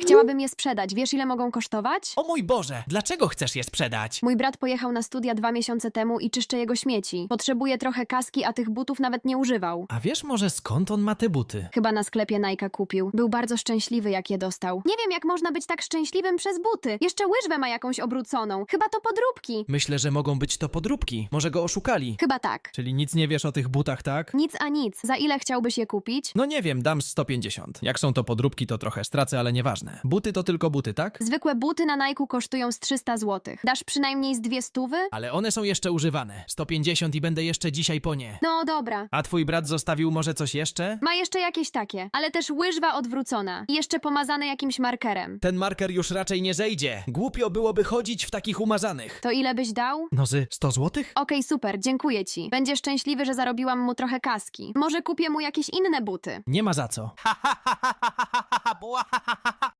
Chciałabym je sprzedać. Wiesz, ile mogą kosztować? O mój Boże, dlaczego chcesz je sprzedać? Mój brat pojechał na studia dwa miesiące temu i czyszczę jego śmieci. Potrzebuje trochę kaski, a tych butów nawet nie używał. A wiesz może skąd on ma te buty? Chyba na sklepie Nike kupił. Był bardzo szczęśliwy, jak je dostał. Nie wiem, jak można być tak szczęśliwym przez buty. Jeszcze łyżwę ma jakąś obróconą. Chyba to podróbki. Myślę, że mogą być to podróbki. Może go oszukali. Chyba tak. Czyli nic nie wiesz o tych butach, tak? Nic a nic. Za ile chciałbyś je kupić? No nie wiem, dam z 150. Jak są to podróbki, to trochę stracę, ale nieważne. Buty to tylko buty, tak? Zwykłe buty na Nike kosztują z 300 zł. Dasz przynajmniej z dwie stówy? Ale one są jeszcze używane. 150 i będę jeszcze dzisiaj po nie. No dobra. A twój brat zostawił może coś jeszcze? Ma jeszcze jakieś takie, ale też łyżwa odwrócona. I jeszcze pomazane jakimś markerem. Ten marker już raczej nie zejdzie. Głupio byłoby chodzić w takich umazanych. To ile byś dał? No z 100 złotych? Okej, super, dziękuję ci. Będzie szczęśliwy, że zarobiłam mu trochę kaski. Może kupię mu jakieś inne buty. Nie ma za co.